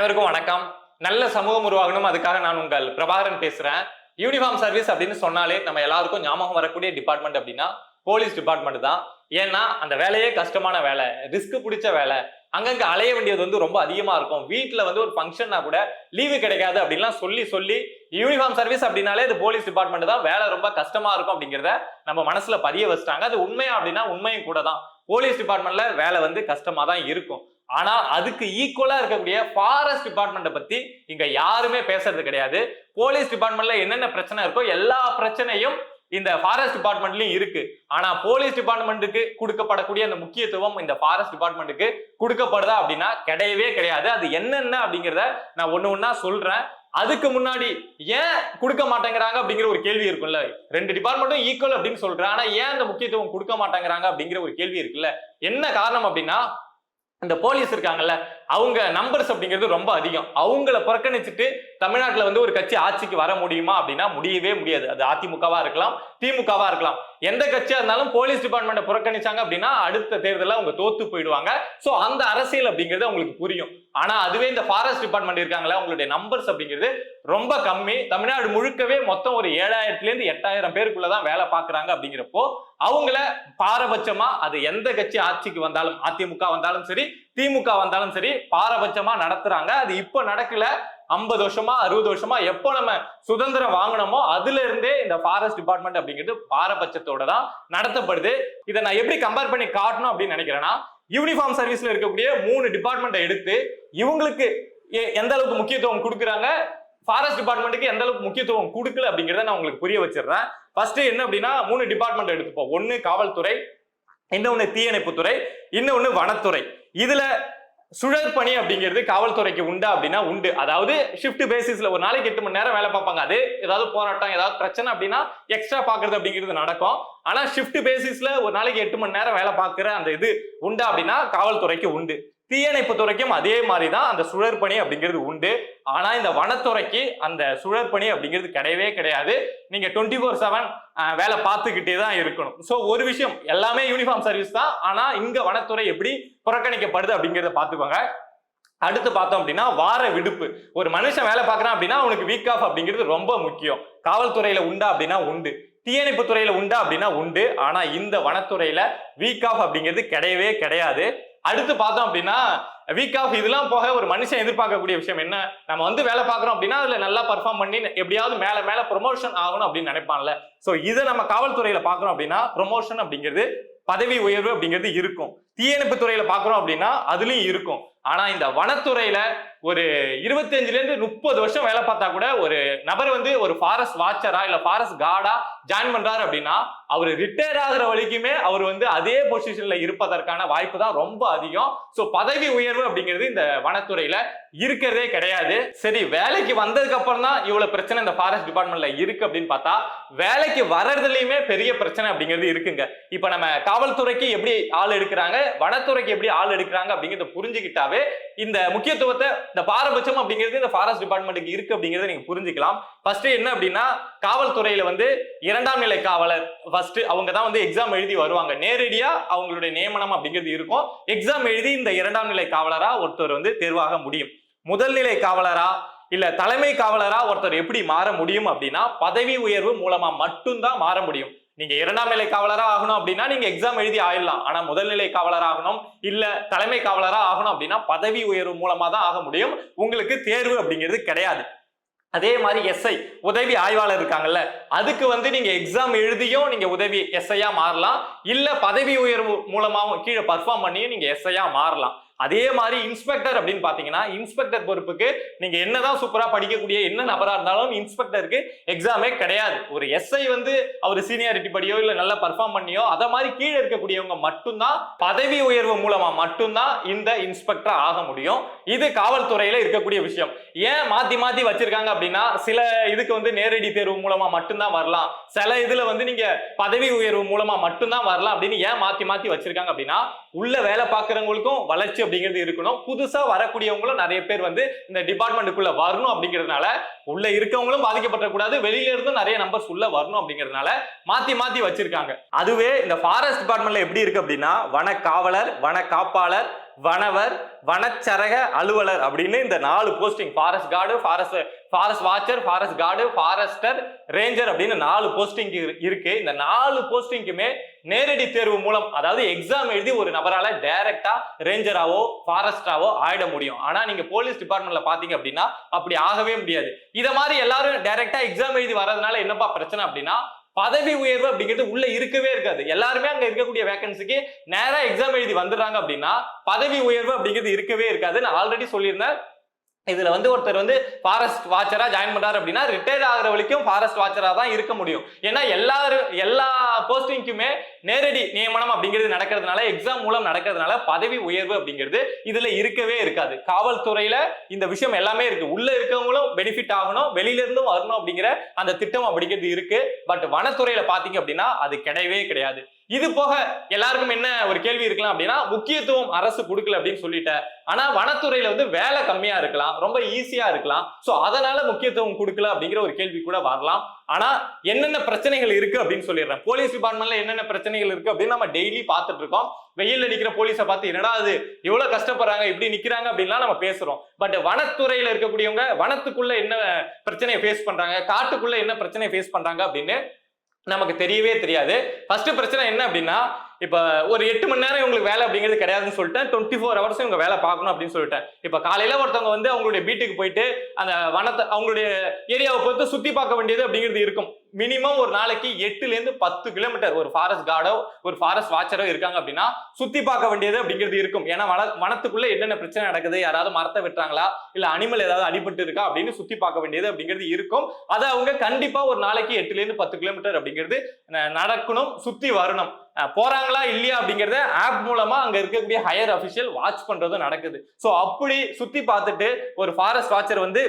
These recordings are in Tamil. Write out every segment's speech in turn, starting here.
அனைவருக்கும் வணக்கம். நல்ல சமூகம் உருவாகணும். அதுக்காக நான் உங்கள் பிரபாகரன் பேசுறேன். யூனிஃபார்ம் சர்வீஸ் அப்படின்னு சொன்னாலே நம்ம எல்லாருக்கும் ஞாபகம் வரக்கூடிய டிபார்ட்மெண்ட் அப்படின்னா போலீஸ் டிபார்ட்மெண்ட் தான். ஏன்னா அந்த வேலையே கஷ்டமான வேலை ரிஸ்க் பிடிச்ச வேலை. அங்கங்க அலைய வேண்டியது வந்து ரொம்ப அதிகமா இருக்கும். வீட்டுல வந்து ஒரு ஃபங்க்ஷன்னா கூட லீவு கிடைக்காது அப்படின்லாம் சொல்லி சொல்லி யூனிஃபார்ம் சர்வீஸ் அப்படின்னாலே இது போலீஸ் டிபார்ட்மெண்ட் தான். வேலை ரொம்ப கஷ்டமா இருக்கும் அப்படிங்கிறத நம்ம மனசுல பதிய வச்சிட்டாங்க. அது உண்மையா அப்படின்னா உண்மையும் கூட தான். போலீஸ் டிபார்ட்மெண்ட்ல வேலை வந்து கஷ்டமா தான் இருக்கும். ஆனா அதுக்கு ஈக்குவலா இருக்கக்கூடிய ஃபாரஸ்ட் டிபார்ட்மெண்ட்டை பத்தி இங்க யாருமே பேசுறது கிடையாது. போலீஸ் டிபார்ட்மெண்ட்ல என்னென்ன பிரச்சனை இருக்கோ எல்லா பிரச்சனையும் இந்த ஃபாரஸ்ட் டிபார்ட்மெண்ட்லயும் இருக்கு. ஆனா போலீஸ் டிபார்ட்மெண்ட்டுக்கு கொடுக்கப்படக்கூடிய அந்த முக்கியத்துவம் இந்த ஃபாரஸ்ட் டிபார்ட்மெண்ட்டுக்கு கொடுக்கப்படுதா அப்படின்னா கிடையவே கிடையாது. அது என்னென்ன அப்படிங்கிறத நான் ஒண்ணு ஒன்னா சொல்றேன். அதுக்கு முன்னாடி ஏன் கொடுக்க மாட்டேங்கிறாங்க அப்படிங்கிற ஒரு கேள்வி இருக்குல்ல ரெண்டு டிபார்ட்மெண்ட்டும் ஈக்குவல் அப்படின்னு சொல்றேன். ஆனா ஏன் அந்த முக்கியத்துவம் கொடுக்க மாட்டேங்கிறாங்க அப்படிங்கிற ஒரு கேள்வி இருக்குல்ல. என்ன காரணம் அப்படின்னா இந்த போலீஸ் இருக்காங்கல்ல அவங்க நம்பர்ஸ் அப்படிங்கிறது ரொம்ப அதிகம். அவங்கள புறக்கணிச்சுட்டு தமிழ்நாட்டில் வந்து ஒரு கட்சி ஆட்சிக்கு வர முடியுமா அப்படின்னா முடியவே முடியாது. அது அதிமுகவா இருக்கலாம் திமுகவா இருக்கலாம். எந்த கட்சியா இருந்தாலும் போலீஸ் டிபார்ட்மெண்ட்டை புறக்கணிச்சாங்க அப்படின்னா அடுத்த தேர்தலில் அவங்க தோத்து போயிடுவாங்க. ஸோ அந்த அரசியல் அப்படிங்கிறது அவங்களுக்கு புரியும். ஆனா அதுவே இந்த ஃபாரஸ்ட் டிபார்ட்மெண்ட் இருக்காங்களா அவங்களுடைய நம்பர்ஸ் அப்படிங்கிறது ரொம்ப கம்மி. தமிழ்நாடு முழுக்கவே மொத்தம் ஒரு ஏழாயிரத்துல இருந்து எட்டாயிரம் பேருக்குள்ளதான் வேலை பாக்குறாங்க அப்படிங்கிறப்போ அவங்கள பாரபட்சமா அது எந்த கட்சி ஆட்சிக்கு வந்தாலும் அதிமுக வந்தாலும் சரி திமுக வந்தாலும் சரி பாரபட்சமா நடத்துறாங்க. அது இப்ப நடக்கல ஐம்பது வருஷமா அறுபது வருஷமா எப்போ நம்ம சுதந்திரம் வாங்கினோமோ அதுல இருந்தே இந்த ஃபாரஸ்ட் டிபார்ட்மெண்ட் அப்படிங்கிறது பாரபட்சத்தோட தான் நடத்தப்படுது. இதை நான் எப்படி கம்பேர் பண்ணி காட்டணும் அப்படின்னு நினைக்கிறேன்னா யூனிஃபார்ம் சர்வீஸ்ல இருக்கக்கூடிய மூணு டிபார்ட்மெண்ட்டை எடுத்து இவங்களுக்கு எ- எந்த அளவுக்கு முக்கியத்துவம் கொடுக்குறாங்க? ஃபாரஸ்ட் டிபார்ட்மெண்ட்டுக்கு எந்த அளவுக்கு முக்கியத்துவம் கொடுக்கல அப்படிங்கிறத நான் உங்களுக்கு புரிய வச்சிடுறேன். ஃபர்ஸ்ட் என்ன அப்படின்னா மூணு டிபார்ட்மெண்ட் எடுத்துப்போம். ஒன்று காவல்துறை இன்னொன்று தீயணைப்புத்துறை இன்னொன்று வனத்துறை. இதுல சுழற்பணி அப்படிங்கிறது காவல்துறைக்கு உண்டா அப்படின்னா உண்டு. அதாவது ஷிஃப்ட் பேசிஸ்ல ஒரு நாளைக்கு எட்டு மணி நேரம் வேலை பார்ப்பாங்க. அது ஏதாவது போராட்டம் ஏதாவது பிரச்சனை அப்படின்னா எக்ஸ்ட்ரா பாக்குறது அப்படிங்கிறது நடக்கும். ஆனா ஷிஃப்ட் பேசிஸ்ல ஒரு நாளைக்கு எட்டு மணி நேரம் வேலை பார்க்குற அந்த இது உண்டா அப்படின்னா காவல்துறைக்கு உண்டு. தீயணைப்பு துறைக்கும் அதே மாதிரி தான் அந்த சுழற்பணி அப்படிங்கிறது உண்டு. ஆனா இந்த வனத்துறைக்கு அந்த சுழற்பணி அப்படிங்கிறது கிடையவே கிடையாது. நீங்க டுவெண்ட்டி ஃபோர் செவன் வேலை பார்த்துக்கிட்டே தான் இருக்கணும். ஸோ ஒரு விஷயம் எல்லாமே யூனிஃபார்ம் சர்வீஸ் தான். ஆனா இங்க வனத்துறை எப்படி புறக்கணிக்கப்படுது அப்படிங்கிறத பார்த்துக்கோங்க. அடுத்து பார்த்தோம் அப்படின்னா வார விடுப்பு. ஒரு மனுஷன் வேலை பார்க்குறான் அப்படின்னா அவனுக்கு வீக் ஆஃப் அப்படிங்கிறது ரொம்ப முக்கியம். காவல்துறையில உண்டா அப்படின்னா உண்டு. தீயணைப்பு துறையில உண்டா அப்படின்னா உண்டு. ஆனா இந்த வனத்துறையில வீக் ஆஃப் அப்படிங்கிறது கிடையவே கிடையாது. அடுத்து பார்த்தோம் அப்படின்னா வீக் ஆஃப் இதெல்லாம் போக ஒரு மனுஷன் எதிர்பார்க்கக்கூடிய விஷயம் என்ன? நம்ம வந்து வேலை பார்க்குறோம் அப்படின்னா அதில் நல்லா பர்ஃபார்ம் பண்ணி எப்படியாவது மேலே மேலே ப்ரொமோஷன் ஆகணும் அப்படின்னு நினைப்பான்ல. ஸோ இதை நம்ம காவல்துறையில் பார்க்குறோம் அப்படின்னா ப்ரொமோஷன் அப்படிங்கிறது பதவி உயர்வு அப்படிங்கிறது இருக்கும். தீயணைப்பு துறையில பார்க்குறோம் அப்படின்னா அதுலயும் இருக்கும். ஆனா இந்த வனத்துறையில ஒரு இருபத்தஞ்சுல இருந்து முப்பது வருஷம் வேலை பார்த்தா கூட ஒரு நபர் வந்து ஒரு ஃபாரஸ்ட் வாட்சரா இல்ல ஃபாரஸ்ட் கார்டா ஜாயின் பண்றாரு அப்படின்னா அவர் ரிட்டையர் ஆகிற வரைக்குமே அவர் வந்து அதே பொசிஷன்ல இருப்பதற்கான வாய்ப்பு தான் ரொம்ப அதிகம். ஸோ பதவி உயர்வு அப்படிங்கிறது இந்த வனத்துறையில இருக்கிறதே கிடையாது. சரி வேலைக்கு வந்ததுக்கு அப்புறம் தான் இவ்வளவு பிரச்சனை இந்த ஃபாரஸ்ட் டிபார்ட்மெண்ட்ல இருக்கு அப்படின்னு பார்த்தா வேலைக்கு வர்றதுலயுமே பெரிய பிரச்சனை அப்படிங்கிறது இருக்குங்க. இப்ப நம்ம காவல்துறைக்கு எப்படி ஆள் எடுக்கிறாங்க வனத்துறைக்கு எப்படி ஆள் எடுக்கிறாங்க அப்படிங்கறத புரிஞ்சுக்கிட்டாவே இந்த முக்கியத்துவத்தை இந்த பாரபட்சம் அப்படிங்கிறது இந்த ஃபாரஸ்ட் டிபார்ட்மெண்ட்டுக்கு இருக்கு அப்படிங்கிறத நீங்க புரிஞ்சுக்கலாம். ஃபர்ஸ்ட் என்ன அப்படின்னா காவல்துறையில வந்து இரண்டாம் நிலை காவலர் ஃபர்ஸ்ட் அவங்க தான் வந்து எக்ஸாம் எழுதி வருவாங்க. நேரடியா அவங்களுடைய நியமனம் அப்படிங்கிறது இருக்கும். எக்ஸாம் எழுதி இந்த இரண்டாம் நிலை காவலரா ஒருத்தர் வந்து தேர்வாக முடியும். முதல் நிலை காவலரா இல்ல தலைமை காவலரா ஒருத்தர் எப்படி மாற முடியும் அப்படின்னா பதவி உயர்வு மூலமா மட்டும்தான் மாற முடியும். நீங்க இரண்டாம் நிலை காவலரா ஆகணும் அப்படின்னா நீங்க எக்ஸாம் எழுதி ஆயிடலாம். ஆனா முதல் நிலை காவலர் ஆகணும். இல்ல தலைமை காவலரா ஆகணும் அப்படின்னா பதவி உயர்வு மூலமா தான் ஆக முடியும். உங்களுக்கு தேர்வு அப்படிங்கிறது கிடையாது. அதே மாதிரி எஸ்ஐ உதவி ஆய்வாளர் இருக்காங்கல்ல அதுக்கு வந்து நீங்க எக்ஸாம் எழுதியும் நீங்க உதவி எஸ்ஐயா மாறலாம். இல்ல பதவி உயர்வு மூலமாகவும் கீழே பர்ஃபார்ம் பண்ணியும் நீங்க எஸ்ஐயா மாறலாம். அதே மாதிரி இன்ஸ்பெக்டர் அப்படின்னு பாத்தீங்கன்னா இன்ஸ்பெக்டர் பொறுப்புக்கு நீங்க என்னதான் சூப்பரா படிக்கக்கூடிய என்ன நபரா இருந்தாலும் இன்ஸ்பெக்டருக்கு எக்ஸாமே கிடையாது. ஒரு எஸ்ஐ வந்து அவர் சீனியாரிட்டி படியோ இல்ல நல்லா பர்ஃபார்ம் பண்ணியோ அத மாதிரி கீழே இருக்கக்கூடியவங்க மட்டும்தான் பதவி உயர்வு மூலமா மட்டும்தான் இந்த இன்ஸ்பெக்டர் ஆக முடியும். இது காவல்துறையில இருக்கக்கூடிய விஷயம். ஏன் மாத்தி மாத்தி வச்சிருக்காங்க அப்படின்னா சில இதுக்கு வந்து நேரடி தேர்வு மூலமா மட்டும்தான் வரலாம். சில இதுல வந்து நீங்க பதவி உயர்வு மூலமா மட்டும்தான் வரலாம் அப்படின்னு ஏன் மாத்தி மாத்தி வச்சிருக்காங்க அப்படின்னா உள்ள வேலை பார்க்கறவங்களுக்கும் வளர்ச்சி அப்படிங்கிறது இருக்கணும். புதுசா வரக்கூடியவங்களும் நிறைய பேர் வந்து இந்த டிபார்ட்மெண்ட்டுக்குள்ள வரணும் அப்படிங்கிறதுனால உள்ள இருக்கவங்களும் பாதிக்கப்படக்கூடாது வெளியில இருந்தும் நிறைய நம்பர்ஸ் உள்ள வரணும் அப்படிங்கிறதுனால மாத்தி மாத்தி வச்சிருக்காங்க. அதுவே இந்த ஃபாரஸ்ட் டிபார்ட்மெண்ட்ல எப்படி இருக்கு அப்படின்னா வன காவலர் வன காப்பாளர் வனவர் வனச்சரக அலுவலர் அப்படின்னு இந்த நாலு posting forest guard forest forest watcher forest guard forester ranger அப்படின்னு நாலு போஸ்டிங் இருக்கு. இந்த நாலு போஸ்டிங்க்குமே நேரடி தேர்வு மூலம் அதாவது எக்ஸாம் எழுதி ஒரு நபரால டைரக்டா ரேஞ்சராவோ ஃபாரஸ்டாவோ ஆயிட முடியும். ஆனா நீங்க போலீஸ் டிபார்ட்மெண்ட்ல பாத்தீங்க அப்படின்னா அப்படி ஆகவே முடியாது. இதை மாதிரி எல்லாரும் டைரக்டா எக்ஸாம் எழுதி வர்றதுனால என்னப்பா பிரச்சனை அப்படின்னா பதவி உயர்வு அப்படிங்கிறது உள்ள இருக்கவே இருக்காது. எல்லாருமே அங்க இருக்கக்கூடிய வேகன்சிக்கு நேரா எக்ஸாம் எழுதி வந்துடுறாங்க அப்படின்னா பதவி உயர்வு அப்படிங்கிறது இருக்கவே இருக்காது. நான் ஆல்ரெடி சொல்லியிருந்தேன். இதுல வந்து ஒருத்தர் வந்து ஃபாரஸ்ட் வாட்சரா ஜாயின் பண்றாரு அப்படின்னா ரிட்டையர் ஆகிற வரைக்கும் ஃபாரஸ்ட் வாட்சரா தான் இருக்க முடியும். ஏன்னா எல்லாரும் எல்லா போஸ்டிங்க்குமே நேரடி நியமனம் அப்படிங்கிறது நடக்கிறதுனால எக்ஸாம் மூலம் நடக்கிறதுனால பதவி உயர்வு அப்படிங்கிறது இதுல இருக்கவே இருக்காது. காவல்துறையில இந்த விஷயம் எல்லாமே இருக்கு. உள்ள இருக்கவங்களும் பெனிஃபிட் ஆகணும் வெளியில இருந்தும் வரணும் அப்படிங்கிற அந்த திட்டம் அப்படிங்கிறது இருக்கு. பட் வனத்துறையில பாத்தீங்க அப்படின்னா அது கிடையவே கிடையாது. இது போக எல்லாருக்கும் என்ன ஒரு கேள்வி இருக்கலாம் அப்படின்னா முக்கியத்துவம் அரசு கொடுக்கல அப்படின்னு சொல்லிட்ட. ஆனா வனத்துறையில வந்து வேலை கம்மியா இருக்கலாம் ரொம்ப ஈஸியா இருக்கலாம். சோ அதனால முக்கியத்துவம் கொடுக்கல அப்படிங்கிற ஒரு கேள்வி கூட வரலாம். ஆனா என்னென்ன பிரச்சனைகள் இருக்கு அப்படின்னு சொல்லிடுறேன். போலீஸ் டிபார்ட்மெண்ட்ல என்னென்ன பிரச்சனைகள் இருக்கு அப்படின்னு நம்ம டெய்லி பார்த்துட்டு இருக்கோம். வெயில் அடிக்கிற போலீஸை பார்த்து என்னடா அது எவ்வளவு கஷ்டப்படுறாங்க இப்படி நிக்கிறாங்க அப்படின்லாம் நம்ம பேசுறோம். பட் வனத்துறையில இருக்கக்கூடியவங்க வனத்துக்குள்ள என்ன பிரச்சனையை ஃபேஸ் பண்றாங்க காட்டுக்குள்ள என்ன பிரச்சனையை ஃபேஸ் பண்றாங்க அப்படின்னு நமக்கு தெரியவே தெரியாது. ஃபர்ஸ்ட் பிரச்சனை என்ன அப்படின்னா இப்போ ஒரு எட்டு மணி நேரம் இவங்களுக்கு வேலை அப்படிங்கிறது கிடையாதுன்னு சொல்லிட்டேன். டுவெண்ட்டி ஃபோர் ஹவர்ஸ் இவங்க வேலை பார்க்கணும் அப்படின்னு சொல்லிட்டேன். இப்போ காலையில ஒருத்தவங்க வந்து அவங்களுடைய வீட்டுக்கு போயிட்டு அந்த வனத்தை அவங்களுடைய ஏரியாவை பொறுத்து சுற்றி பார்க்க வேண்டியது அப்படிங்கிறது இருக்கும். மினிமம் ஒரு நாளைக்கு எட்டுல இருந்து பத்து கிலோமீட்டர் ஒரு ஃபாரஸ்ட் கார்டோ ஒரு ஃபாரஸ்ட் வாட்சரோ இருக்காங்க அப்படின்னா சுத்தி பார்க்க வேண்டியது அப்படிங்கிறது இருக்கும். ஏன்னா வன வனத்துக்குள்ள என்னென்ன பிரச்சனை நடக்குது யாராவது மரத்தை வெட்டுறாங்களா இல்ல அனிமல் ஏதாவது அடிபட்டு இருக்கா அப்படின்னு சுத்தி பார்க்க வேண்டியது அப்படிங்கிறது இருக்கும். அதை அவங்க கண்டிப்பா ஒரு நாளைக்கு எட்டுல இருந்து பத்து கிலோமீட்டர் அப்படிங்கிறது நடக்கணும் சுத்தி வரணும். போறாங்களா இல்லையா அப்படிங்கறத ஆப் மூலமா அங்க இருக்கக்கூடிய ஹையர் அபிஷியல் வாட்ச் பண்றதும் நடக்குது. சோ அப்படி சுத்தி பார்த்துட்டு ஒரு ஃபாரஸ்ட் வாட்சர் வந்து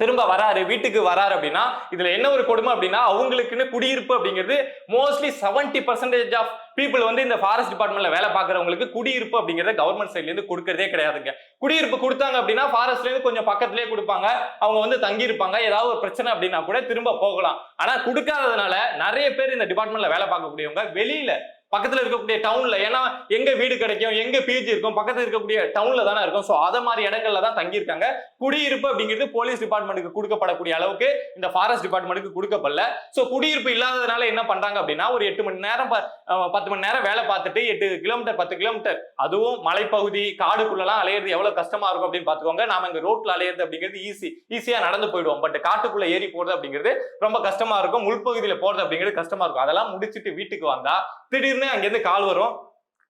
திரும்ப வராரு வீட்டுக்கு வராரு அப்படின்னா இதுல என்ன ஒரு கொடுமை அப்படின்னா அவங்களுக்குன்னு குடியிருப்பு அப்படிங்கிறது மோஸ்ட்லி 70% பர்சன்டேஜ் ஆஃப் பீப்புள் வந்து இந்த ஃபாரஸ்ட் டிபார்ட்மெண்ட்ல வேலை பார்க்குறவங்களுக்கு குடியிருப்பு அப்படிங்கிறத கவர்மெண்ட் சைட்ல இருந்து கொடுக்கறதே கிடையாதுங்க. குடியிருப்பு கொடுத்தாங்க அப்படின்னா ஃபாரஸ்ட்ல இருந்து கொஞ்சம் பக்கத்துலேயே கொடுப்பாங்க. அவங்க வந்து தங்கியிருப்பாங்க. ஏதாவது ஒரு பிரச்சனை அப்படின்னா கூட திரும்ப போகலாம். ஆனா கொடுக்காததுனால நிறைய பேர் இந்த டிபார்ட்மெண்ட்ல வேலை பார்க்கக்கூடியவங்க வெளியில பக்கத்துல இருக்கக்கூடிய டவுன்ல ஏன்னா எங்க வீடு கிடைக்கும் எங்க பிஜி இருக்கும் பக்கத்துல இருக்கக்கூடிய டவுன்ல தானே இருக்கும். ஸோ அதை மாதிரி இடங்கள்ல தான் தங்கியிருக்காங்க. குடியிருப்பு அப்படிங்கிறது போலீஸ் டிபார்ட்மெண்ட்டுக்கு கொடுக்கப்படக்கூடிய அளவுக்கு இந்த ஃபாரஸ்ட் டிபார்ட்மெண்ட்டுக்கு கொடுக்கப்படல. சோ குடியிருப்பு இல்லாததுனால என்ன பண்றாங்க அப்படின்னா ஒரு எட்டு மணி நேரம் பத்து மணி நேரம் வேலை பார்த்துட்டு எட்டு கிலோமீட்டர் பத்து கிலோமீட்டர் அதுவும் மலைப்பகுதி காடுக்குள்ளலாம் அலையிறது எவ்வளவு கஷ்டமா இருக்கும் அப்படின்னு பார்த்துக்கோங்க. நாம் இங்கே ரோட்ல அலையிறது அப்படிங்கிறது ஈஸி ஈஸியா நடந்து போயிடுவோம். பட் காட்டுக்குள்ளே ஏறி போறது அப்படிங்கிறது ரொம்ப கஷ்டமா இருக்கும். உள்பகுதியில் போறது அப்படிங்கிறது கஷ்டமா இருக்கும். அதெல்லாம் முடிச்சுட்டு வீட்டுக்கு வந்தால் திடீர் திடீர்னு அங்கிருந்து கால் வரும்.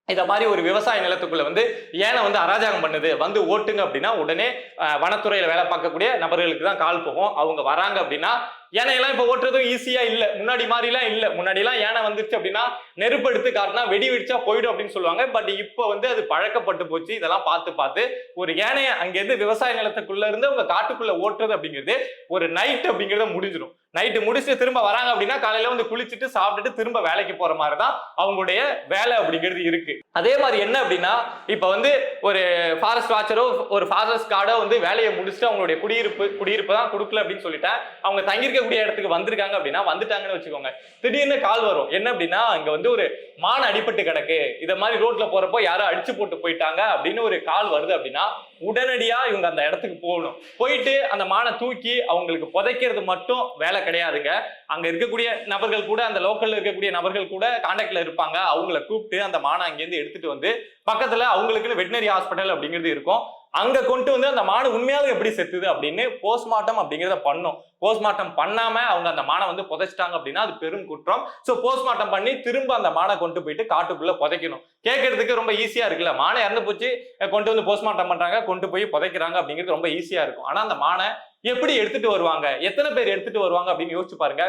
இந்த மாதிரி ஒரு விவசாய நிலத்துக்குள்ள வந்து ஏனை வந்து அராஜகம் பண்ணுது. வந்து ஓட்டுங்க அப்படின்னா உடனே அஹ், வனத்துறையில வேலை பார்க்கக்கூடிய நபர்களுக்கு தான் கால் போகும். அவங்க வராங்க அப்படின்னா யானையெல்லாம் இப்போ ஓட்டுறதும் ஈஸியா இல்ல. முன்னாடி மாதிரிலாம் இல்ல. முன்னாடிலாம் யானை வந்துருச்சு அப்படின்னா நெருப்பு எடுத்து காட்டினா வெடி வெடிச்சா போயிடும் அப்படின்னு சொல்லுவாங்க. பட் இப்போ வந்து அது பழக்கப்பட்டு போச்சு. இதெல்லாம் பார்த்து பார்த்து ஒரு யானையை அங்கேருந்து விவசாய நிலத்துக்குள்ள இருந்து அவங்க காட்டுக்குள்ள ஓட்டுறது அப்படிங்கிறது ஒரு நைட் அப்படிங்கிறத முடிஞ்சிடும். நைட்டு முடிச்சுட்டு திரும்ப வராங்க அப்படின்னா காலையில வந்து குளிச்சுட்டு சாப்பிட்டுட்டு திரும்ப வேலைக்கு போற மாதிரி தான் அவங்களுடைய வேலை அப்படிங்கிறது இருக்கு. அதே மாதிரி என்ன அப்படின்னா இப்ப வந்து ஒரு ஃபாரஸ்ட் வாட்சரோ ஒரு ஃபாரஸ்ட் கார்டோ வந்து வேலையை முடிச்சுட்டு அவங்களுடைய குடியிருப்பு குடியிருப்பு தான் கொடுக்கல அப்படின்னு சொல்லிட்டேன். அவங்க தங்கியிருக்கக்கூடிய இடத்துக்கு வந்திருக்காங்க அப்படின்னா வந்துட்டாங்கன்னு வச்சுக்கோங்க. திடீர்னு கால் வரும். என்ன அப்படின்னா இங்க வந்து ஒரு மான் அடிபட்டு கிடக்கு. இத மாதிரி ரோட்ல போறப்போ யாரோ அடிச்சு போட்டு போயிட்டாங்க அப்படின்னு ஒரு கால் வருது அப்படின்னா உடனடியா இவங்க அந்த இடத்துக்கு போகணும். போயிட்டு அந்த மானை தூக்கி அவங்களுக்கு புதைக்கிறது மட்டும் வேலை கிடையாதுங்க. அங்க இருக்கக்கூடிய நபர்கள் கூட அந்த லோக்கல்ல இருக்கக்கூடிய நபர்கள் கூட கான்டாக்ட்ல இருப்பாங்க. அவங்கள கூப்பிட்டு அந்த மானை அங்கேருந்து எடுத்துட்டு வந்து பக்கத்துல அவங்களுக்குன்னு வெட்டினரி ஹாஸ்பிட்டல் அப்படிங்கிறது இருக்கும். அங்க கொண்டு வந்து அந்த மாடு உண்மையாலும் எப்படி செத்துது அப்படின்னு போஸ்ட்மார்ட்டம் அப்படிங்கிறத பண்ணும். போஸ்ட்மார்ட்டம் பண்ணாம அவங்க அந்த மானை வந்து புதைச்சிட்டாங்க அப்படின்னா அது பெரும் குற்றம். சோ போஸ்ட்மார்ட்டம் பண்ணி திரும்ப அந்த மானை கொண்டு போயிட்டு காட்டுக்குள்ள புதைக்கணும். கேட்கறதுக்கு ரொம்ப ஈஸியா இருக்குல்ல? மானை இறந்து போச்சு கொண்டு வந்து போஸ்ட்மார்ட்டம் பண்றாங்க கொண்டு போய் புதைக்கிறாங்க அப்படிங்கிறது ரொம்ப ஈஸியா இருக்கும். ஆனா அந்த மானை எப்படி எடுத்துட்டு வருவாங்க? எத்தனை பேர் எடுத்துட்டு வருவாங்க அப்படின்னு யோசிச்சு பாருங்க.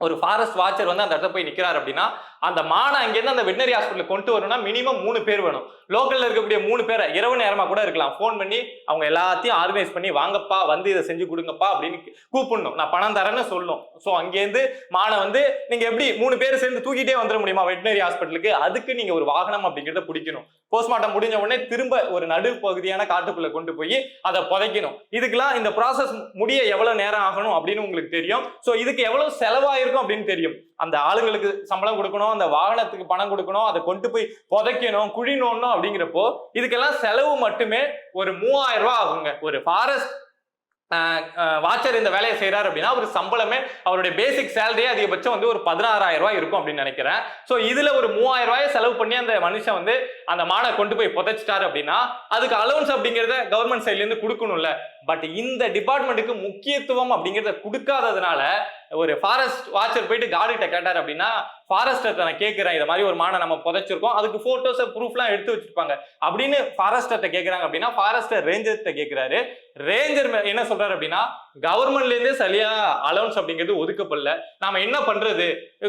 ஒரு ஃபாரஸ்ட் வாட்சர் வந்து அந்த இடத்துல போய் நிக்கிறாரு அப்படின்னா அந்த மானை அங்கேருந்து அந்த வெட்டினரி ஹாஸ்பிட்டல் கொண்டு வரணும்னா மினிமம் மூணு பேர் வேணும். லோக்கல்ல இருக்கக்கூடிய மூணு பேரை இரவு நேரமா கூட இருக்கலாம். ஃபோன் பண்ணி அவங்க எல்லாத்தையும் ஆர்கனைஸ் பண்ணி வாங்கப்பா வந்து இதை செஞ்சு கொடுங்கப்பா அப்படின்னு கூப்பிடணும். நான் பணம் தரேன்னு சொல்லணும் ஸோ அங்கேருந்து மானை வந்து நீங்க எப்படி மூணு பேர் சேர்ந்து தூக்கிட்டே வந்துட முடியுமா வெட்டினரி ஹாஸ்பிட்டலுக்கு அதுக்கு நீங்க ஒரு வாகனம் அப்படிங்கிறத பிடிக்கணும். போஸ்ட்மார்ட்டம் முடிஞ்ச உடனே திரும்ப ஒரு நடு பகுதியான காட்டுக்குள்ள கொண்டு போய் அதை புதைக்கணும். இதுக்கெல்லாம் இந்த ப்ராசஸ் முடிய எவ்வளவு நேரம் ஆகணும் அப்படின்னு உங்களுக்கு தெரியும். ஸோ இதுக்கு எவ்வளவு செலவாயிருக்கும் அப்படின்னு தெரியும். அந்த ஆளுங்களுக்கு சம்பளம் கொடுக்கணும் அந்த வாகனத்துக்கு பணம் கொடுக்கணும் அதை கொண்டு போய் புதைக்கணும் குழி நோண்டணும் அப்படிங்கிறப்போ இதுக்கெல்லாம் செலவு மட்டுமே ஒரு மூவாயிரம் ரூபாய் ஆகுங்க. ஒரு ஃபாரஸ்ட் வாட்சர் இந்த வேலையை செய்கிறார் அப்படின்னா அவர் சம்பளமே அவருடைய பேசிக் சேலரியே அதிகபட்சம் வந்து ஒரு பதினாறாயிரம் ரூபாய் இருக்கும் அப்படின்னு நினைக்கிறேன். ஸோ இதுல ஒரு மூவாயிரம் ரூபாயை செலவு பண்ணி அந்த மனுஷன் வந்து அந்த மானை கொண்டு போய் புதைச்சிட்டாரு அப்படின்னா அதுக்கு அலவன்ஸ் அப்படிங்கிறத கவர்மெண்ட் சைட்லேருந்து கொடுக்கணும்ல. பட் இந்த டிபார்ட்மெண்ட்டுக்கு முக்கியத்துவம் அப்படிங்கிறத கொடுக்காததுனால ஒரு ஃபாரஸ்ட் வாட்சர் போயிட்டு கார்டு கிட்ட கேட்டார் அப்படின்னா ஃபாரஸ்டர் நான் கேட்கிறேன் இதை மாதிரி ஒரு மானை நம்ம புதைச்சிருக்கோம் அதுக்கு போட்டோஸ் ப்ரூஃப்லாம் எடுத்து வச்சிருப்பாங்க. அப்படின்னு ஃபாரஸ்டர்ட்ட கேட்குறாங்க அப்படின்னா ஃபாரஸ்டர் ரேஞ்சர்கிட்ட கேட்கிறாரு ரேஞ்சர் என்ன சொல்றாரு அப்படின்னா கவர்மெண்ட்ல இருந்தே சரியா அலவன்ஸ் அப்படிங்கிறது ஒதுக்கப்படல. நாம என்ன பண்றது?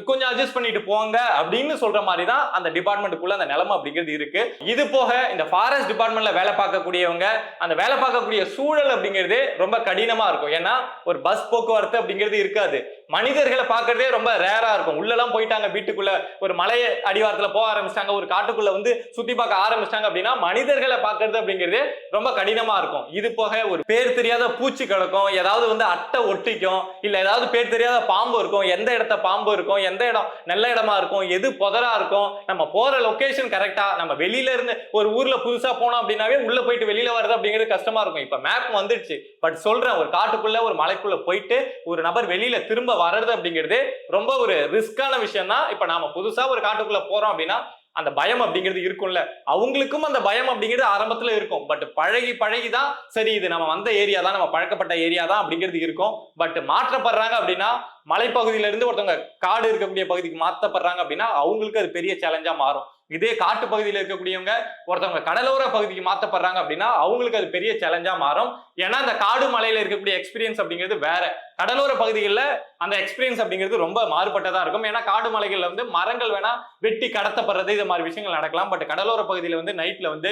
கொஞ்சம் அட்ஜஸ்ட் பண்ணிட்டு போங்க அப்படின்னு சொல்ற மாதிரி தான் அந்த டிபார்ட்மெண்ட்டுக்குள்ள அந்த நிலைமை அப்படிங்கிறது இருக்கு. இது போக இந்த ஃபாரஸ்ட் டிபார்ட்மெண்ட்ல வேலை பார்க்கக்கூடியவங்க அந்த வேலை பார்க்கக்கூடிய சூழல் அப்படிங்கிறது ரொம்ப கடினமா இருக்கும். ஏன்னா ஒரு பஸ் போக்குவரத்து அப்படிங்கிறது இருக்காது. மனிதர்களை பார்க்கறதே ரொம்ப ரேரா இருக்கும். உள்ளெல்லாம் போயிட்டாங்க வீட்டுக்குள்ள ஒரு மலை அடிவாரத்துல போக ஆரம்பிச்சிட்டாங்க ஒரு காட்டுக்குள்ள வந்து சுத்தி பார்க்க ஆரம்பிச்சிட்டாங்க அப்படின்னா மனிதர்களை பார்க்கறது அப்படிங்கிறது ரொம்ப கடினமா இருக்கும். இது போக ஒரு பேர் தெரியாத பூச்சி கிடக்கும் ஏதாவது வந்து அட்டை ஒட்டிக்கும் இல்ல ஏதாவது பேர் தெரியாத பாம்பு இருக்கும் எந்த இடத்த பாம்பு இருக்கும் எந்த இடம் நல்ல இடமா இருக்கும் எது புதரா இருக்கும் நம்ம போற லொகேஷன் கரெக்டா நம்ம வெளியில இருந்து ஒரு ஊர்ல புதுசா போனோம் அப்படின்னாவே உள்ள போயிட்டு வெளியில வர்றது அப்படிங்கிறது கஷ்டமா இருக்கும். இப்ப மேப் வந்துடுச்சு. பட் சொல்றேன் ஒரு காட்டுக்குள்ள ஒரு மலைக்குள்ள போயிட்டு ஒரு நபர் வெளியில திரும்ப வர்றது அப்படிங்கிறது ரொம்ப ஒரு ரிஸ்கான விஷயம் தான் இப்ப நாம புதுசா ஒரு காட்டுக்குள்ள போறோம் அப்படின்னா அந்த பயம் அப்படிங்கிறது இருக்கும்ல. அவங்களுக்கும் அந்த பயம் அப்படிங்கிறது ஆரம்பத்துல இருக்கும். பட் பழகி பழகி தான் சரி இது நம்ம வந்த ஏரியா தான் நம்ம பழக்கப்பட்ட ஏரியா தான் அப்படிங்கிறது இருக்கும். பட் மாற்றப்படுறாங்க அப்படின்னா மலைப்பகுதியிலிருந்து ஒருத்தவங்க காடு இருக்கக்கூடிய பகுதிக்கு மாற்றப்படுறாங்க அப்படின்னா அவங்களுக்கு அது பெரிய சேலஞ்சா மாறும். இதே காட்டு பகுதியில் இருக்கக்கூடியவங்க ஒருத்தவங்க கடலோர பகுதிக்கு மாற்றப்படுறாங்க அப்படின்னா அவங்களுக்கு அது பெரிய சேலஞ்சா மாறும். ஏன்னா அந்த காடு மலையில இருக்கக்கூடிய எக்ஸ்பீரியன்ஸ் அப்படிங்கிறது வேற. கடலோர பகுதிகளில் அந்த எக்ஸ்பீரியன்ஸ் அப்படிங்கிறது ரொம்ப மாறுபட்டதா இருக்கும். ஏன்னா காடு மலைகளில் வந்து மரங்கள் வேணா வெட்டி கடத்தப்படுறது இது மாதிரி விஷயங்கள் நடக்கலாம். பட் கடலோர பகுதியில் வந்து நைட்ல வந்து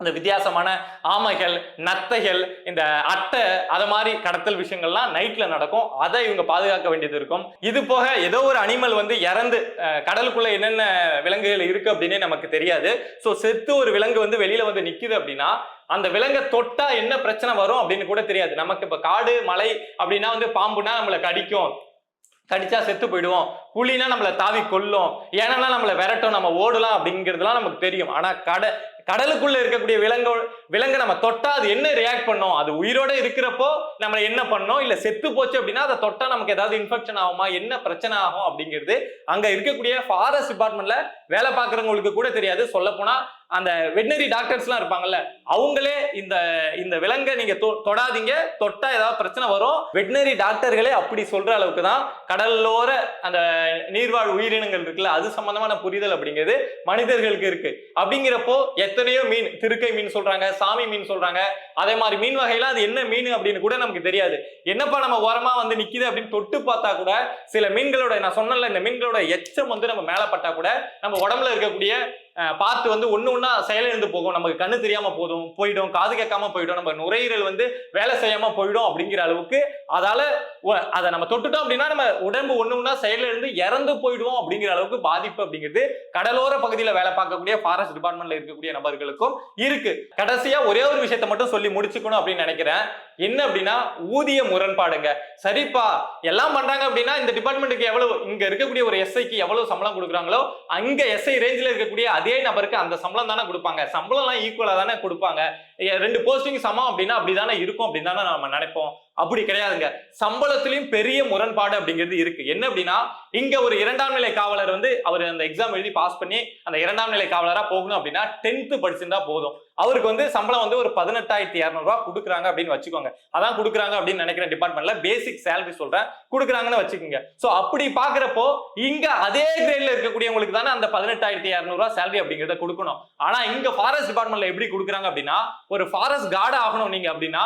அந்த வித்தியாசமான ஆமைகள் நத்தைகள் இந்த அட்டை அதை மாதிரி கடத்தல் விஷயங்கள்லாம் நைட்ல நடக்கும். அதை இவங்க பாதுகாக்க வேண்டியது இருக்கும். இது போக ஏதோ ஒரு அனிமல் வந்து இறந்து கடலுக்குள்ள என்னென்ன விலங்குகள் இருக்கு அப்படின்னே நமக்கு தெரியாது. ஸோ செத்து ஒரு விலங்கு வந்து வெளியில வந்து நிக்குது அப்படின்னா அந்த விலங்கை தொட்டா என்ன பிரச்சனை வரும் அப்படின்னு கூட தெரியாது. நமக்கு இப்ப காடு மலை அப்படின்னா வந்து பாம்புனா நம்மளை கடிக்கும். கடிச்சா செத்து போயிடுவோம். புலினா நம்மளை தாவி கொல்லும். ஏன்னா நம்மளை விரட்டும் நம்ம ஓடலாம் அப்படிங்கிறதுலாம் நமக்கு தெரியும். ஆனா கடை கடலுக்குள்ள இருக்கக்கூடிய விலங்கு விலங்கை நம்ம தொட்டா அது என்ன ரியாக்ட் பண்ணும்? அது உயிரோட இருக்கிறப்போ நம்ம என்ன பண்ணோம்? இல்ல செத்து போச்சு அப்படின்னா அதை தொட்டா நமக்கு ஏதாவது இன்ஃபெக்ஷன் ஆகுமா? என்ன பிரச்சனை ஆகும் அப்படிங்கிறது அங்க இருக்கக்கூடிய ஃபாரஸ்ட் டிபார்ட்மெண்ட்ல வேலை பார்க்கறவங்களுக்கு கூட தெரியாது. சொல்ல போனா அந்த வெட்டினரி டாக்டர்ஸ்லாம் இருப்பாங்கல்ல அவங்களே இந்த இந்த விலங்கை நீங்க தொ- தொடாதீங்க தொட்டா ஏதாவது பிரச்சனை வரும். வெட்டினரி டாக்டர்களே அப்படி சொல்ற அளவுக்கு தான் கடலோர அந்த நீர்வாழ் உயிரினங்கள் இருக்குல்ல அது சம்பந்தமான புரிதல் அப்படிங்கிறது மனிதர்களுக்கு இருக்கு. அப்படிங்கிறப்போ எத்தனையோ மீன் திருக்கை மீன் சொல்றாங்க சாமி மீன் சொல்றாங்க. அதே மாதிரி மீன் வகையெல்லாம் அது என்ன மீன் அப்படின்னு கூட நமக்கு தெரியாது. என்னப்பா நம்ம ஓரமா வந்து நிக்குது அப்படின்னு தொட்டு பார்த்தா கூட சில மீன்களோட நான் சொன்னல இந்த மீன்களோட எச்சம் வந்து நம்ம மேல பட்டா கூட நம்ம உடம்புல இருக்கக்கூடிய பார்த்து வந்து ஒன்று ஒன்றா செயலிழந்து போகும். நமக்கு கண்ணு தெரியாமல் போதும் போயிடும் காது கேட்காம போயிடும் நம்ம நுரையீரல் வந்து வேலை செய்யாமல் போயிடும் அப்படிங்கிற அளவுக்கு அதால் அதை நம்ம தொட்டுட்டோம் அப்படின்னா நம்ம உடம்பு ஒன்று ஒன்றா செயலிழந்து இறந்து போயிடுவோம் அப்படிங்கிற அளவுக்கு பாதிப்பு அப்படிங்கிறது கடலோர பகுதியில் வேலை பார்க்கக்கூடிய ஃபாரஸ்ட் டிபார்ட்மெண்ட்ல இருக்கக்கூடிய நபர்களுக்கும் இருக்கு. கடைசியா ஒரே ஒரு விஷயத்தை மட்டும் சொல்லி முடிச்சுக்கணும் அப்படின்னு நினைக்கிறேன். என்ன அப்படின்னா ஊதிய முரண்பாடுங்க. சரிப்பா எல்லாம் பண்றாங்க அப்படின்னா இந்த டிபார்ட்மெண்ட்டுக்கு எவ்வளவு இங்க இருக்கக்கூடிய ஒரு எஸ்ஐக்கு எவ்வளவு சம்பளம் கொடுக்குறாங்களோ அங்க எஸ்ஐ ரேஞ்சில் இருக்கக்கூடிய அதே நபருக்கு அந்த சம்பளம் தானே கொடுப்பாங்க. சம்பளம்லாம் ஈக்குவலாக தானே கொடுப்பாங்க. ரெண்டு போஸ்டிங் சமம் அப்படின்னா அப்படி தானே இருக்கும் அப்படின்னு தானே நம்ம நினைப்போம். அப்படி கிடையாதுங்க. சம்பளத்திலையும் பெரிய முரண்பாடு அப்படிங்கிறது இருக்கு. என்ன அப்படின்னா இங்க ஒரு இரண்டாம் நிலை காவலர் வந்து அவர் அந்த எக்ஸாம் எழுதி பாஸ் பண்ணி அந்த இரண்டாம் நிலை காவலரா போகணும் அப்படின்னா டென்த் படிச்சிருந்தா போதும். அவருக்கு வந்து சம்பளம் வந்து ஒரு பதினெட்டாயிரத்தி இரநூறுவா கொடுக்குறாங்க அப்படின்னு வச்சுக்கோங்க. அதான் கொடுக்குறாங்க அப்படின்னு நினைக்கிற டிபார்ட்மெண்ட்ல பேசிக் சேலரி சொல்றேன். கொடுக்குறாங்கன்னு வச்சுக்கோங்க. ஸோ அப்படி பாக்குறப்போ இங்க அதே கிரேட்ல இருக்கக்கூடியவங்களுக்கு தானே அந்த பதினெட்டாயிரத்தி இரநூறுவா சேலரி அப்படிங்கிறத கொடுக்கணும். ஆனா இங்க ஃபாரஸ்ட் டிபார்ட்மெண்ட்ல எப்படி கொடுக்குறாங்க அப்படின்னா ஒரு ஃபாரஸ்ட் கார்டு ஆகணும் நீங்க அப்படின்னா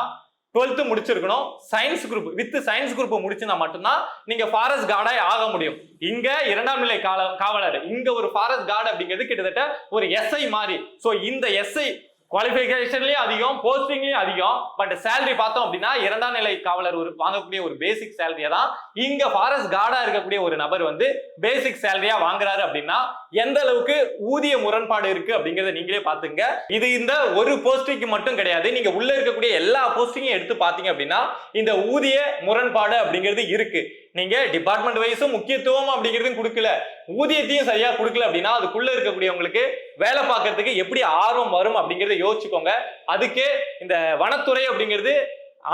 டுவெல்த்து முடிச்சிருக்கணும். Science group with science group முடிச்சுனா மட்டும்தான் நீங்க ஃபாரஸ்ட் கார்டாய் ஆக முடியும். இங்க இரண்டாம் நிலை கால காவலர். இங்க ஒரு ஃபாரஸ்ட் கார்டு அப்படிங்கிறது கிட்டத்தட்ட ஒரு எஸ்ஐ மாதிரி. ஸோ இந்த எஸ்ஐ குவாலிஃபிகேஷன்லயும் அதிகம் போஸ்டிங்லயும் அதிகம். பட் சேலரி பார்த்தோம் அப்படின்னா இரண்டாம் நிலை காவலர் ஒரு வாங்கக்கூடிய ஒரு பேசிக் சேலரியா தான். இங்க ஃபாரஸ்ட் கார்டா இருக்கக்கூடிய ஒரு நபர் வந்து பேசிக் சேலரியா வாங்குறாரு அப்படின்னா எந்த அளவுக்கு ஊதிய முரண்பாடு இருக்கு அப்படிங்கறத நீங்களே பாத்துங்க இது இந்த ஒரு போஸ்டிங்க்கு மட்டும் கிடையாது. நீங்க உள்ள இருக்கக்கூடிய எல்லா போஸ்டிங்கும் எடுத்து பாத்தீங்க அப்படின்னா இந்த ஊதிய முரண்பாடு அப்படிங்கிறது இருக்கு. நீங்க டிபார்ட்மெண்ட் வைஸும் முக்கியத்துவம் அப்படிங்கிறதும் கொடுக்கல. ஊதியத்தையும் சரியா கொடுக்கல அப்படின்னா அதுக்குள்ள இருக்கக்கூடியவங்களுக்கு வேலை பார்க்கறதுக்கு எப்படி ஆர்வம் வரும் அப்படிங்கறத யோசிச்சுக்கோங்க. அதுக்கு இந்த வனத்துறை அப்படிங்கிறது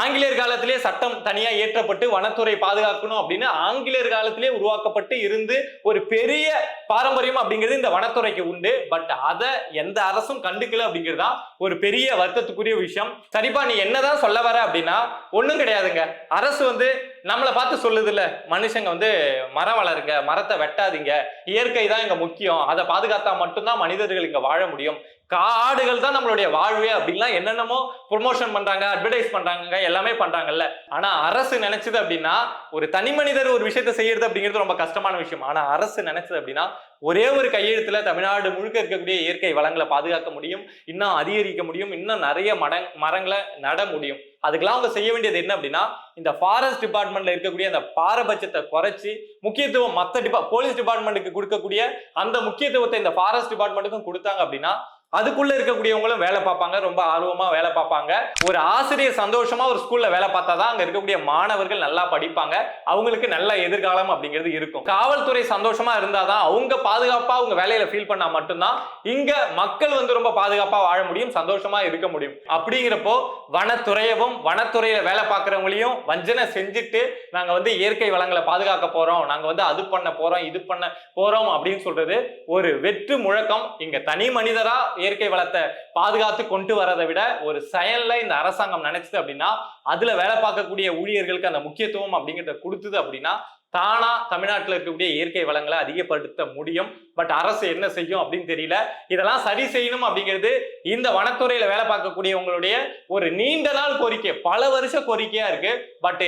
ஆங்கிலேயர் காலத்திலே சட்டம் தனியா இயற்றப்பட்டு வனத்துறை பாதுகாக்கணும் அப்படின்னு ஆங்கிலேயர் காலத்திலே உருவாக்கப்பட்டு இருந்து ஒரு பெரிய பாரம்பரியம் அப்படிங்கிறது இந்த வனத்துறைக்கு உண்டு. பட் அதை எந்த அரசும் கண்டுக்கல அப்படிங்கிறது தான் ஒரு பெரிய வருத்தத்துக்குரிய விஷயம். சரிப்பா நீ என்னதான் சொல்ல வர அப்படின்னா ஒன்றும் கிடையாதுங்க. அரசு வந்து நம்மளை பார்த்து சொல்லுது இல்ல மனுஷங்க வந்து மரம் வளருங்க மரத்தை வெட்டாதீங்க இயற்கை தான் இங்க முக்கியம். அதை பாதுகாத்தா மட்டும்தான் மனிதர்கள் இங்க வாழ முடியும். காடுகள் தான் நம்மளுடைய வாழ்வே அப்படின்லாம் என்னென்னமோ ப்ரொமோஷன் பண்றாங்க அட்வர்டைஸ் பண்றாங்க எல்லாமே பண்றாங்கல்ல. ஆனா அரசு நினைச்சது அப்படின்னா ஒரு தனி மனிதர் ஒரு விஷயத்த செய்யறது அப்படிங்கிறது ரொம்ப கஷ்டமான விஷயம். ஆனா அரசு நினைச்சது அப்படின்னா ஒரே ஒரு கையெழுத்துல தமிழ்நாடு முழுக்க இருக்கக்கூடிய இயற்கை வளங்களை பாதுகாக்க முடியும் இன்னும் அதிகரிக்க முடியும் இன்னும் நிறைய மடங் மரங்களை நட முடியும். அதுக்கெல்லாம் அவங்க செய்ய வேண்டியது என்ன அப்படின்னா இந்த ஃபாரஸ்ட் டிபார்ட்மெண்ட்ல இருக்கக்கூடிய அந்த பாரபட்சத்தை குறைச்சி முக்கியத்துவம் மற்ற டிபா போலீஸ் டிபார்ட்மெண்ட்டுக்கு கொடுக்கக்கூடிய அந்த முக்கியத்துவத்தை இந்த ஃபாரஸ்ட் டிபார்ட்மெண்ட்டுக்கும் கொடுத்தாங்க அப்படின்னா அதுக்குள்ள இருக்கக்கூடியவங்களும் வேலை பார்ப்பாங்க ரொம்ப ஆர்வமா வேலை பார்ப்பாங்க. ஒரு ஆசிரியர் சந்தோஷமா ஒரு ஸ்கூல்ல வேலை பார்த்தா தான் அங்க இருக்கக்கூடிய மாணவர்கள் நல்லா படிப்பாங்க. அவங்களுக்கு நல்ல எதிர்காலம் அப்படிங்கிறது இருக்கும். காவல்துறை சந்தோஷமா இருந்தாதான் அவங்க பாதுகாப்பா அவங்க வேலையில ஃபீல் பண்ணா மட்டும்தான் இங்க மக்கள் வந்து ரொம்ப பாதுகாப்பா வாழ முடியும் சந்தோஷமா இருக்க முடியும். அப்படிங்கிறப்போ வனத்துறையவும் வனத்துறையில வேலை பார்க்கறவங்களையும் வஞ்சனை செஞ்சுட்டு நாங்க வந்து இயற்கை வளங்களை பாதுகாக்க போறோம் நாங்க வந்து அது பண்ண போறோம் இது பண்ண போறோம் அப்படின்னு சொல்றது ஒரு வெற்று முழக்கம். இங்க தனி மனிதரா இயற்கை வளத்தை பாதுகாத்து கொண்டு வரதை விட ஒரு செயல்ல இந்த அரசாங்கம் நினைச்சது அப்படின்னா அதுல வேலை பார்க்கக்கூடிய ஊழியர்களுக்கு அந்த முக்கியத்துவம் அப்படிங்கிறத கொடுத்தது அப்படின்னா தானா தமிழ்நாட்டில் இருக்கக்கூடிய இயற்கை வளங்களை அதிகப்படுத்த முடியும். பட் அரசு என்ன செய்யும் அப்படின்னு தெரியல. இதெல்லாம் சரி செய்யணும் அப்படிங்கிறது இந்த வனத்துறையில வேலை பார்க்கக்கூடியவங்களுடைய ஒரு நீண்ட நாள் கோரிக்கை. பல வருஷ கோரிக்கையா இருக்கு. பட்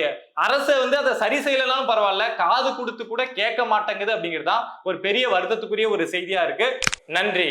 அரசு வந்து அதை சரி செய்யலனாலும் பரவாயில்ல. காது கொடுத்து கூட கேட்க மாட்டேங்குது அப்படிங்கிறது தான் ஒரு பெரிய வருத்தத்துக்குரிய ஒரு செய்தியா இருக்கு. நன்றி.